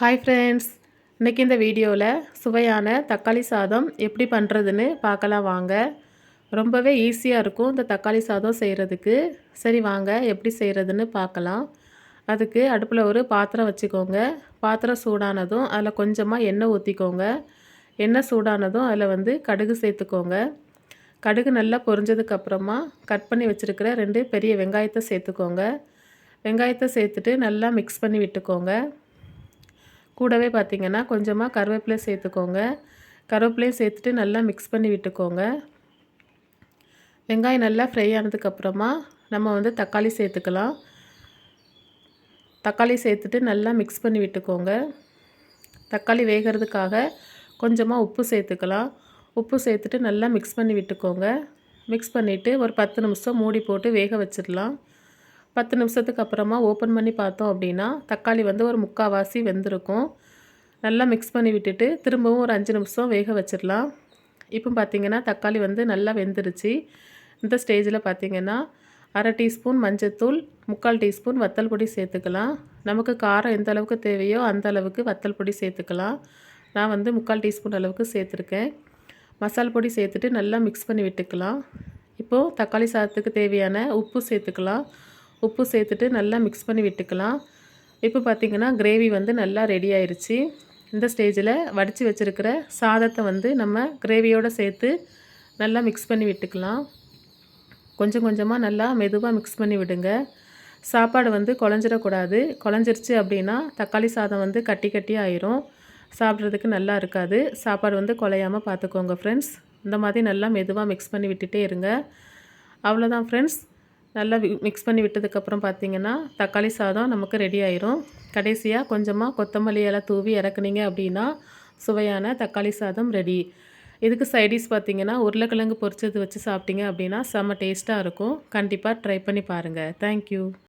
Hi friends இன்றைக்கி இந்த வீடியோவில் சுவையான தக்காளி சாதம் எப்படி பண்ணுறதுன்னு பார்க்கலாம் வாங்க. ரொம்பவே ஈஸியாக இருக்கும் இந்த தக்காளி சாதம் செய்கிறதுக்கு சரி வாங்க எப்படி செய்கிறதுன்னு பார்க்கலாம். அதுக்கு அடுப்பில் ஒரு பாத்திரம் வச்சுக்கோங்க. பாத்திரம் சூடானதும் அதில் கொஞ்சமாக எண்ணெய் ஊற்றிக்கோங்க எண்ணெய் சூடானதும் அதில் வந்து கடுகு சேர்த்துக்கோங்க. கடுகு நல்லா பொரிஞ்சதுக்கப்புறமா கட் பண்ணி வச்சுருக்கிற ரெண்டு பெரிய வெங்காயத்தை சேர்த்துக்கோங்க. வெங்காயத்தை சேர்த்துட்டு நல்லா மிக்ஸ் பண்ணி விட்டுக்கோங்க. கூடவே பார்த்திங்கன்னா கொஞ்சமாக கருவேப்பிலை சேர்த்துக்கோங்க. கருவேப்பிலையும் சேர்த்துட்டு நல்லா மிக்ஸ் பண்ணி விட்டுக்கோங்க. வெங்காயம் நல்லா ஃப்ரை ஆனதுக்கப்புறமா நம்ம வந்து தக்காளி சேர்த்துக்கலாம். தக்காளி சேர்த்துட்டு நல்லா மிக்ஸ் பண்ணி விட்டுக்கோங்க. தக்காளி வேகிறதுக்காக கொஞ்சமாக உப்பு சேர்த்துக்கலாம். உப்பு சேர்த்துட்டு நல்லா மிக்ஸ் பண்ணி விட்டுக்கோங்க. மிக்ஸ் பண்ணிவிட்டு ஒரு பத்து நிமிஷம் மூடி போட்டு வேக வச்சிடலாம். பத்து நிமிஷத்துக்கு அப்புறமா ஓப்பன் பண்ணி பார்த்தோம் அப்படின்னா தக்காளி வந்து ஒரு முக்கால்வாசி வெந்திருக்கும். நல்லா மிக்ஸ் பண்ணி விட்டுட்டு திரும்பவும் ஒரு அஞ்சு நிமிஷம் வேக வச்சிடலாம். இப்போ பார்த்திங்கன்னா தக்காளி வந்து நல்லா வெந்துருச்சு. இந்த ஸ்டேஜில் பார்த்திங்கன்னா அரை டீஸ்பூன் மஞ்சத்தூள் முக்கால் டீஸ்பூன் வத்தல் பொடி சேர்த்துக்கலாம். நமக்கு காரம் எந்த அளவுக்கு தேவையோ அந்த அளவுக்கு வத்தல் பொடி சேர்த்துக்கலாம். நான் வந்து முக்கால் டீஸ்பூன் அளவுக்கு சேர்த்துருக்கேன். மசால் பொடி சேர்த்துட்டு நல்லா மிக்ஸ் பண்ணி விட்டுக்கலாம். இப்போது தக்காளி சாதத்துக்கு தேவையான உப்பு சேர்த்துக்கலாம். உப்பு சேர்த்துட்டு நல்லா மிக்ஸ் பண்ணி விட்டுக்கலாம். இப்போ பார்த்திங்கன்னா கிரேவி வந்து நல்லா ரெடி ஆயிடுச்சு இந்த ஸ்டேஜில் வடித்து வச்சுருக்கிற சாதத்தை வந்து நம்ம கிரேவியோடு சேர்த்து நல்லா மிக்ஸ் பண்ணி விட்டுக்கலாம். கொஞ்சம் கொஞ்சமாக நல்லா மெதுவாக மிக்ஸ் பண்ணி விடுங்க. சாப்பாடு வந்து குழஞ்சிடக்கூடாது. குழஞ்சிருச்சு அப்படின்னா தக்காளி சாதம் வந்து கட்டி கட்டி ஆயிரும். சாப்பிட்றதுக்கு நல்லா இருக்காது. சாப்பாடு வந்து குலையாமல் பார்த்துக்கோங்க ஃப்ரெண்ட்ஸ் இந்த மாதிரி நல்லா மெதுவாக மிக்ஸ் பண்ணி விட்டுட்டே இருங்க. அவ்வளோதான் ஃப்ரெண்ட்ஸ் நல்லா மிக்ஸ் பண்ணி விட்டதுக்கப்புறம் பார்த்திங்கன்னா தக்காளி சாதம் நமக்கு ரெடி ஆயிரும். கடைசியாக கொஞ்சமாக கொத்தமல்லி எல்லாம் தூவி இறக்குனீங்க அப்படின்னா சுவையான தக்காளி சாதம் ரெடி இதுக்கு சைடிஷ் பார்த்திங்கன்னா உருளைக்கிழங்கு பொரிச்சது வச்சு சாப்பிட்டீங்க அப்படின்னா செம்ம டேஸ்ட்டாக இருக்கும். கண்டிப்பாக ட்ரை பண்ணி பாருங்கள் தேங்க்யூ